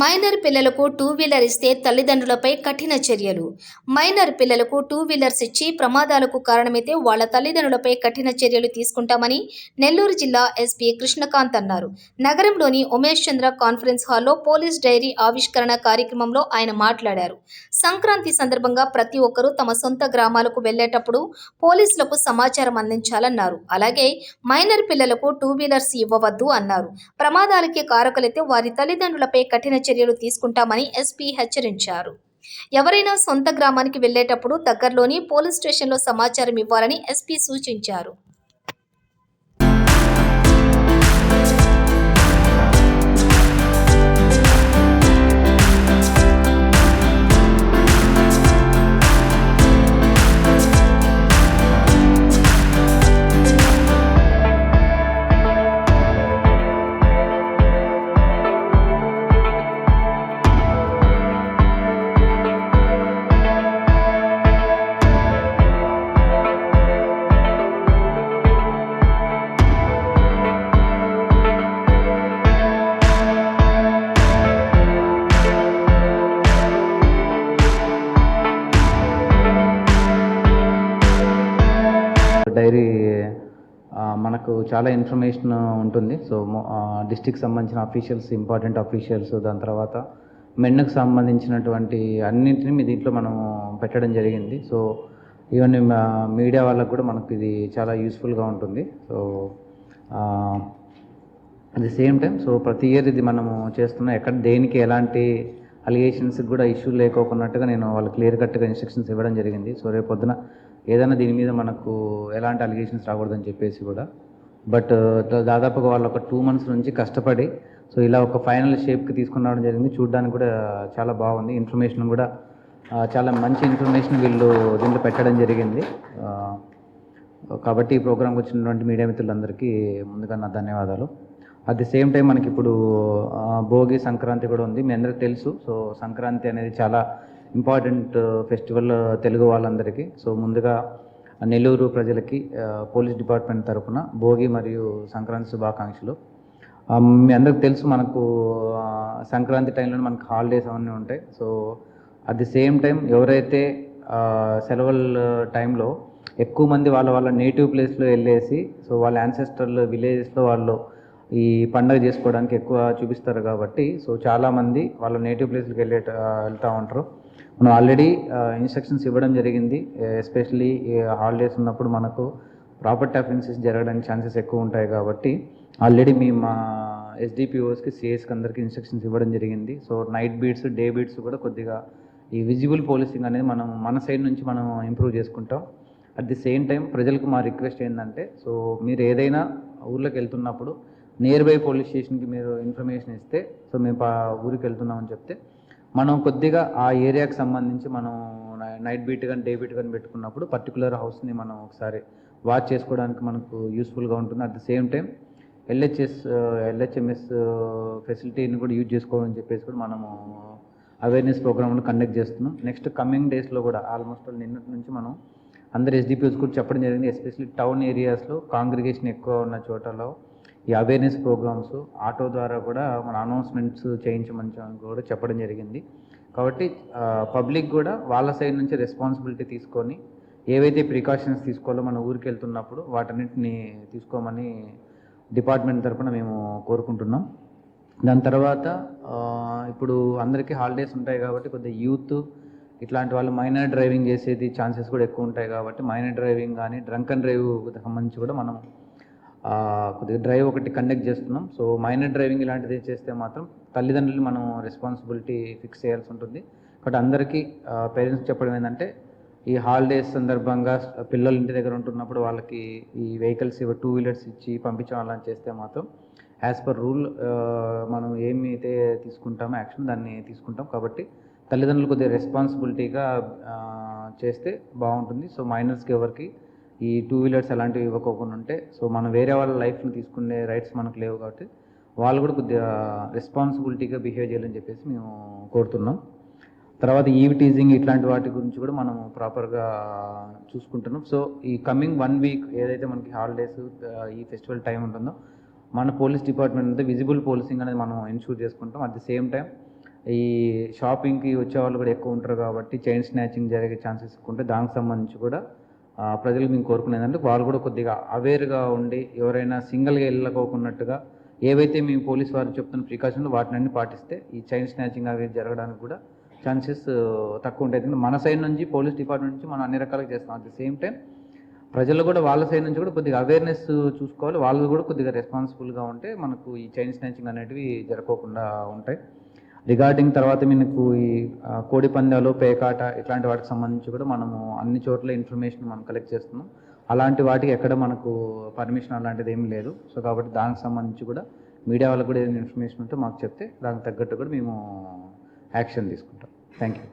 Minor పిల్లలకు two wheeler ఇస్తే తల్లిదండ్రులపై కఠిన చర్యలు. మైనర్ పిల్లలకు టూ వీలర్స్ ఇచ్చి ప్రమాదాలకు కారణమైతే వాళ్ళ తల్లిదండ్రులపై కఠిన చర్యలు తీసుకుంటామని నెల్లూరు జిల్లా ఎస్పీ కృష్ణకాంత్ అన్నారు. నగరంలోని ఉమేష్ చంద్ర కాన్ఫరెన్స్ హాల్లో పోలీస్ డైరీ ఆవిష్కరణ కార్యక్రమంలో ఆయన మాట్లాడారు. సంక్రాంతి సందర్భంగా ప్రతి ఒక్కరూ తమ సొంత గ్రామాలకు వెళ్ళేటప్పుడు పోలీసులకు సమాచారం అందించాలన్నారు. అలాగే మైనర్ పిల్లలకు టూ వీలర్స్ ఇవ్వవద్దు అన్నారు. ప్రమాదాలకి కారకులైతే వారి తల్లిదండ్రులపై కఠిన చర్యలు తీసుకుంటామని ఎస్పీ హెచ్చరించారు. ఎవరైనా సొంత గ్రామానికి వెళ్ళేటప్పుడు దగ్గరలోని పోలీస్ స్టేషన్లో సమాచారం ఇవ్వాలని ఎస్పీ సూచించారు. డైరీ మనకు చాలా ఇన్ఫర్మేషన్ ఉంటుంది. సో డిస్టిక్ సంబంధించిన అఫీషియల్స్ ఇంపార్టెంట్ అఫీషియల్స్ దాని తర్వాత మెన్నుకు సంబంధించినటువంటి అన్నింటినీ మీ దీంట్లో మనం పెట్టడం జరిగింది. సో ఈవెన్ మీడియా వాళ్ళకు కూడా మనకు ఇది చాలా యూస్ఫుల్గా ఉంటుంది. So at the same time so ప్రతి ఇయర్ ఇది మనము చేస్తున్నాం. ఎక్కడ దేనికి ఎలాంటి అలిగేషన్స్కి కూడా ఇష్యూ లేకోకున్నట్టుగా నేను వాళ్ళు క్లియర్ కట్గా ఇన్స్ట్రక్షన్స్ ఇవ్వడం జరిగింది. సో రేపు పొద్దున ఏదైనా దీని మీద మనకు ఎలాంటి అలిగేషన్స్ రాకూడదని చెప్పేసి కూడా. బట్ uh, దాదాపుగా వాళ్ళు ఒక టూ మంత్స్ నుంచి కష్టపడి సో ఇలా ఒక ఫైనల్ షేప్కి తీసుకుని రావడం జరిగింది. చూడడానికి కూడా చాలా బాగుంది. ఇన్ఫర్మేషన్ కూడా uh, చాలా మంచి ఇన్ఫర్మేషన్ వీళ్ళు దీంట్లో పెట్టడం జరిగింది. Uh, కాబట్టి ఈ ప్రోగ్రామ్కి వచ్చినటువంటి మీడియా మిత్రులందరికీ ముందుగా నా ధన్యవాదాలు. అట్ ది సేమ్ టైం మనకి ఇప్పుడు భోగి సంక్రాంతి కూడా ఉంది. మీ అందరికీ తెలుసు. సో సంక్రాంతి అనేది చాలా ఇంపార్టెంట్ ఫెస్టివల్ తెలుగు వాళ్ళందరికీ. సో ముందుగా నెల్లూరు ప్రజలకి పోలీస్ డిపార్ట్మెంట్ తరఫున భోగి మరియు సంక్రాంతి శుభాకాంక్షలు. మీ అందరికి తెలుసు మనకు సంక్రాంతి టైంలో మనకు హాలిడేస్ అవన్నీ ఉంటాయి. So at the same time ఎవరైతే సెలవుల టైంలో ఎక్కువ మంది వాళ్ళ వాళ్ళ నేటివ్ ప్లేస్లో వెళ్ళేసి సో వాళ్ళ యాన్సెస్టర్లు విలేజెస్లో వాళ్ళు ఈ పండగ చేసుకోవడానికి ఎక్కువ చూపిస్తారు కాబట్టి సో చాలామంది వాళ్ళ నేటివ్ ప్లేస్కి వెళ్ళే వెళ్తూ ఉంటారు. మనం ఆల్రెడీ ఇన్స్ట్రక్షన్స్ ఇవ్వడం జరిగింది. ఎస్పెషలీ హాలిడేస్ ఉన్నప్పుడు మనకు ప్రాపర్టీ అఫెన్సెస్ జరగడానికి ఛాన్సెస్ ఎక్కువ ఉంటాయి కాబట్టి ఆల్రెడీ మీ మా ఎస్డిపిఓస్కి సిఎస్కి అందరికీ ఇన్స్ట్రక్షన్స్ ఇవ్వడం జరిగింది. So night beats day beats కూడా కొద్దిగా ఈ విజిబుల్ పోలీసింగ్ అనేది మనం మన సైడ్ నుంచి మనం ఇంప్రూవ్ చేసుకుంటాం. అట్ ది సేమ్ టైం ప్రజలకు మా రిక్వెస్ట్ ఏంటంటే సో మీరు ఏదైనా ఊర్లోకి వెళ్తున్నప్పుడు నియర్ బై పోలీస్ స్టేషన్కి మీరు ఇన్ఫర్మేషన్ ఇస్తే సో మేము ఊరికి వెళ్తున్నామని చెప్తే మనం కొద్దిగా ఆ ఏరియాకి సంబంధించి మనం నైట్ బీట్ కానీ డే బీట్ కానీ పెట్టుకున్నప్పుడు పర్టికులర్ హౌస్ని మనం ఒకసారి వాచ్ చేసుకోవడానికి మనకు యూస్ఫుల్గా ఉంటుంది. At the same time LHS LHMS ఫెసిలిటీని కూడా యూజ్ చేసుకోవాలని చెప్పేసి కూడా మనము అవేర్నెస్ ప్రోగ్రామ్లు కండక్ట్ చేస్తున్నాం. నెక్స్ట్ కమింగ్ డేస్లో కూడా ఆల్మోస్ట్ నిన్నటి నుంచి మనం అందరు ఎస్డిపిఎస్ కూడా చెప్పడం జరిగింది. ఎస్పెషల్లీ టౌన్ ఏరియాస్లో కాంగ్రిగేషన్ ఎక్కువ ఉన్న చోటలో ఈ అవేర్నెస్ ప్రోగ్రామ్స్ ఆటో ద్వారా కూడా మన అనౌన్స్మెంట్స్ చేయించమని కూడా చెప్పడం జరిగింది. కాబట్టి పబ్లిక్ కూడా వాళ్ళ సైడ్ నుంచి రెస్పాన్సిబిలిటీ తీసుకొని ఏవైతే ప్రికాషన్స్ తీసుకోవాలో మన ఊరికి వెళ్తున్నప్పుడు వాటన్నిటిని తీసుకోమని డిపార్ట్మెంట్ తరఫున మేము కోరుకుంటున్నాం. దాని తర్వాత ఇప్పుడు అందరికీ హాలిడేస్ ఉంటాయి కాబట్టి కొద్దిగా యూత్ ఇట్లాంటి వాళ్ళు మైనర్ డ్రైవింగ్ చేసేది ఛాన్సెస్ కూడా ఎక్కువ ఉంటాయి కాబట్టి మైనర్ డ్రైవింగ్ కానీ డ్రంక్ అండ్ డ్రైవ్ సంబంధించి కూడా మనం కొద్దిగా డ్రైవ్ ఒకటి కండక్ట్ చేస్తున్నాం. సో మైనర్ డ్రైవింగ్ ఇలాంటిది చేస్తే మాత్రం తల్లిదండ్రులు మనం రెస్పాన్సిబిలిటీ ఫిక్స్ చేయాల్సి ఉంటుంది. కాబట్టి అందరికీ పేరెంట్స్ చెప్పడం ఏంటంటే ఈ హాలిడేస్ సందర్భంగా పిల్లలు ఇంటి దగ్గర ఉంటున్నప్పుడు వాళ్ళకి ఈ వెహికల్స్ ఇవ్వ టూ వీలర్స్ ఇచ్చి పంపించడం అలా చేస్తే మాత్రం యాజ్ పర్ రూల్ మనం ఏమైతే తీసుకుంటామో యాక్షన్ దాన్ని తీసుకుంటాం. కాబట్టి తల్లిదండ్రులు కొద్దిగా రెస్పాన్సిబిలిటీగా చేస్తే బాగుంటుంది. సో మైనర్స్కి ఎవరికి ఈ టూ వీలర్స్ అలాంటివి ఇవ్వకోకుండా ఉంటే సో మనం వేరే వాళ్ళ లైఫ్ని తీసుకునే రైట్స్ మనకు లేవు కాబట్టి వాళ్ళు కూడా కొద్దిగా రెస్పాన్సిబిలిటీగా బిహేవ్ చేయాలని చెప్పేసి మేము కోరుతున్నాం. తర్వాత ఈవ్ టీజింగ్ ఇట్లాంటి వాటి గురించి కూడా మనం ప్రాపర్గా చూసుకుంటున్నాం. సో ఈ కమింగ్ వన్ వీక్ ఏదైతే మనకి హాలిడేస్ ఈ ఫెస్టివల్ టైం ఉంటుందో మన పోలీస్ డిపార్ట్మెంట్ అంతా విజిబుల్ పోలీసింగ్ అనేది మనం ఎన్షూర్ చేసుకుంటాం. అట్ ది సేమ్ టైం ఈ షాపింగ్కి వచ్చే వాళ్ళు కూడా ఎక్కువ ఉంటారు కాబట్టి చైన్ స్నాచింగ్ జరిగే ఛాన్సెస్ ఉంటే దానికి సంబంధించి కూడా ప్రజలు మేము కోరుకునేది అంటే వాళ్ళు కూడా కొద్దిగా అవేర్గా ఉండి ఎవరైనా సింగిల్గా వెళ్ళకోకున్నట్టుగా ఏవైతే మేము పోలీస్ వారు చెప్తున్న ప్రికాషన్లు వాటిని అన్ని పాటిస్తే ఈ చైన్ స్నాచింగ్ అవి జరగడానికి కూడా ఛాన్సెస్ తక్కువ ఉంటాయి. ఎందుకంటే మన సైడ్ నుంచి పోలీస్ డిపార్ట్మెంట్ నుంచి మనం అన్ని రకాలుగా చేస్తాం. అట్ ది సేమ్ టైం ప్రజలు కూడా వాళ్ళ సైడ్ నుంచి కూడా కొద్దిగా అవేర్నెస్ చూసుకోవాలి. వాళ్ళు కూడా కొద్దిగా రెస్పాన్సిబుల్గా ఉంటే మనకు ఈ చైన్ స్నాచింగ్ అనేటివి జరగకుండా ఉంటాయి. రిగార్డింగ్ తర్వాత మీకు ఈ కోడి పందాలు పేకాట ఇట్లాంటి వాటికి సంబంధించి కూడా మనము అన్ని చోట్ల ఇన్ఫర్మేషన్ మనం కలెక్ట్ చేస్తున్నాం. అలాంటి వాటికి ఎక్కడ మనకు పర్మిషన్ అలాంటిది ఏం లేదు. సో కాబట్టి దానికి సంబంధించి కూడా మీడియా వాళ్ళకి కూడా ఏదైనా ఇన్ఫర్మేషన్ ఉంటే మాకు చెప్తే దానికి తగ్గట్టు కూడా మేము యాక్షన్ తీసుకుంటాం. Thank you